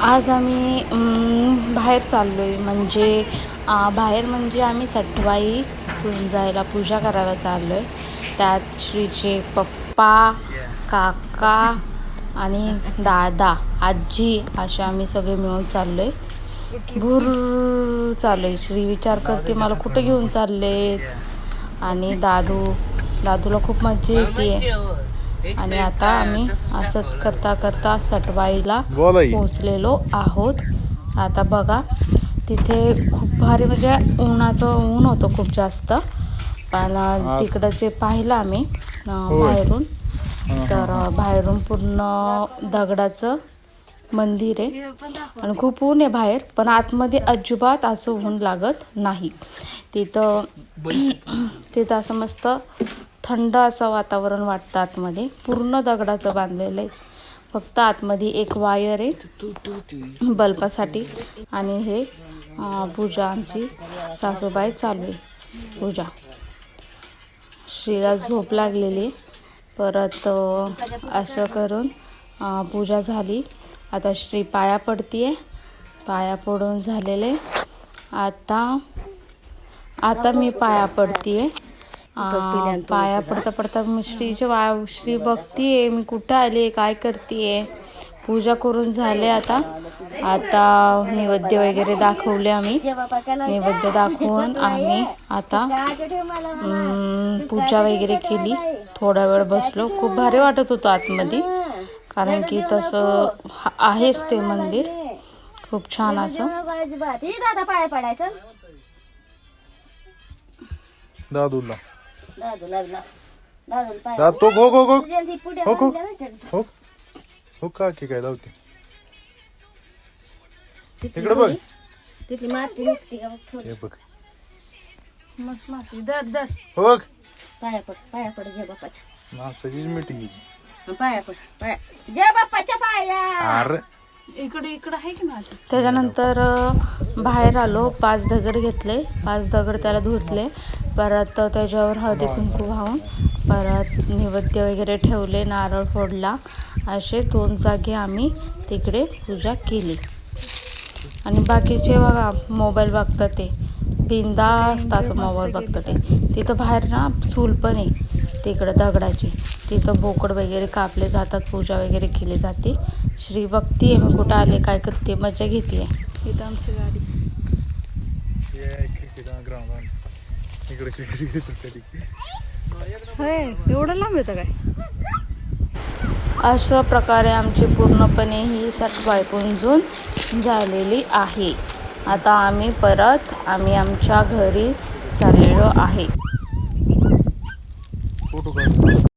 आज आम्ही बाहेर चाललो आहे म्हणजे बाहेर म्हणजे आम्ही सटवाई जायला पूजा करायला चाललो आहे त्यात श्रीचे पप्पा काका आणि दादा आजी असे आम्ही सगळे मिळून चाललो आहे भूर चाललो आहे श्री विचार करते मला कुठे घेऊन चालले आणि दादू दादूला खूप मजा येते. आणि आता आम्ही असंच करता करता सटवाईला बोला. पोचलेलो आहोत. आता बघा तिथे खूप भारी म्हणजे उन्हाचं ऊन होतं खूप जास्त. पण तिकडं जे पाहिलं आम्ही. बाहेरून तर बाहेरून पूर्ण दगडाचं मंदिर आहे. आणि खूप ऊन आहे बाहेर पण आतमध्ये अजिबात असं ऊन लागत नाही. तिथं तिथं असं मस्त थंड असं वातावरण वाटतं आतमध्ये. पूर्ण दगडाचं बांधलेलं आहे. फक्त आतमध्ये एक वायर आहे. बल्बासाठी. आणि हे पूजा आमची सासूबाई चालू आहे. पूजा. श्रीला झोप लागलेली आहे. परत असं करून पूजा झाली. आता श्री पाया पडतीये. पाया पडून झालेले. आता आता मी पाया पडतीये. पाया पडता पडता मी श्रीचे वा श्री बघतीये मी कुठं आले काय करतीये. पूजा करून झाले आता. आता नैवेद्य वगैरे दाखवले आम्ही. नैवेद्य दाखवून आम्ही आता पूजा वगैरे केली. थोडा वेळ बसलो. खूप भारी वाटत होतं आतमध्ये. कारण की तसं आहेच ते मंदिर. खूप छान असं. दादा पाया पडायचं. दादूला. दादू लागला दादू पाय दाद तो हो हो हो तुझ्या पुढे हो, हो. हो हो का की काय? लावते इकडे बघ. तिथली माती निघते का बघ थोडी. हे बघ. मस्त माती. दर दर हो बघ पाया पड पाया पड जय माणसाचीच मीटिंग पाया पड पाया. जय बाप्पाच्या पाया. अरे इकडे इकडे आहे की माती त्याच्यानंतर अं, बाहेर आलो. पाच दगड घेतले. पाच दगड त्याला धुतले. परत त्याच्यावर हळदी कुंकू वाहून परत नैवेद्य वगैरे ठेवले नारळ फोडला. असे दोन जागी आम्ही तिकडे पूजा केली. आणि बाकीचे बघा मोबाईल बघतात ते. बिंदास्त असं मोबाईल बघतात ते. तिथं बाहेर ना चूल पण आहे तिकडं दगडाची. तिथं बोकड वगैरे कापले जातात पूजा वगैरे केली जाते. श्री बघतीये मी कुठं आले काय करते मजा घेते. इथं आमची गाडी. एवढं लांब येतं काय? अशा प्रकारे आमची पूर्णपणे ही सट बायकुंजून झालेली आहे. आता आम्ही परत आम्ही आमच्या घरी चाललेलो आहे.